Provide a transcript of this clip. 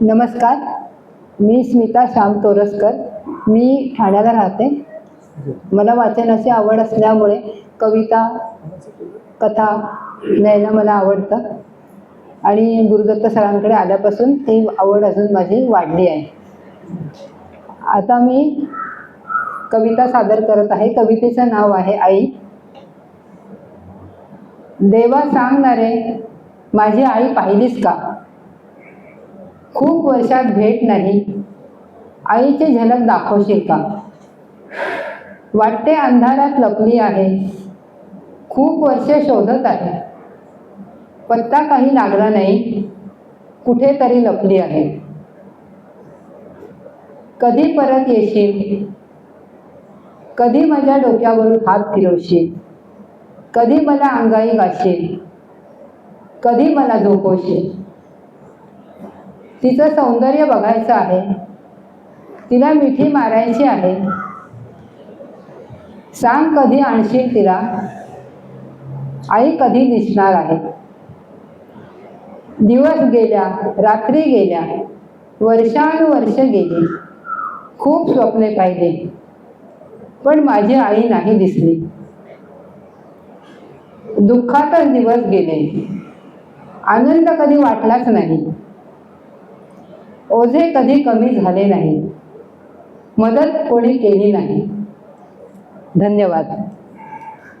नमस्कार मी स्मिता श्याम तोरसकर. मी ठाण्याला राहते. मला वाचनाची आवड असल्यामुळे कविता कथा लिहायला मला आवडतं. आणि गुरुदत्त सरांकडे आल्यापासून ती आवड अजून माझी वाढली आहे. आता मी कविता सादर करत आहे. कवितेचं नाव आहे आई. देवा सांगणारे माझी आई पाहिलीस का? खूप वर्षात भेट नाही. आईची झलक दाखवशील का? वाटते अंधारात लपली आहे. खूप वर्षे शोधत आहे. पत्ता काही लागला नाही. कुठेतरी लपली आहे. कधी परत येशील? कधी माझ्या डोक्यावरून हात फिरवशील? कधी मला अंगाई गाशील? कधी मला झोपवशील? तिचं सौंदर्य बघायचं आहे. तिला मिठी मारायची आहे. सांग कधी आणशील तिला? आई कधी दिसणार आहे? दिवस गेल्या रात्री गेल्या वर्षानुवर्ष गेली. खूप स्वप्ने पाहिले. पण माझी आई नाही दिसली. दुःखातच दिवस गेले. आनंद कधी वाटलाच नाही. ओझे कधी कमी झाले नाही. मदत कोणी केली नाही. धन्यवाद.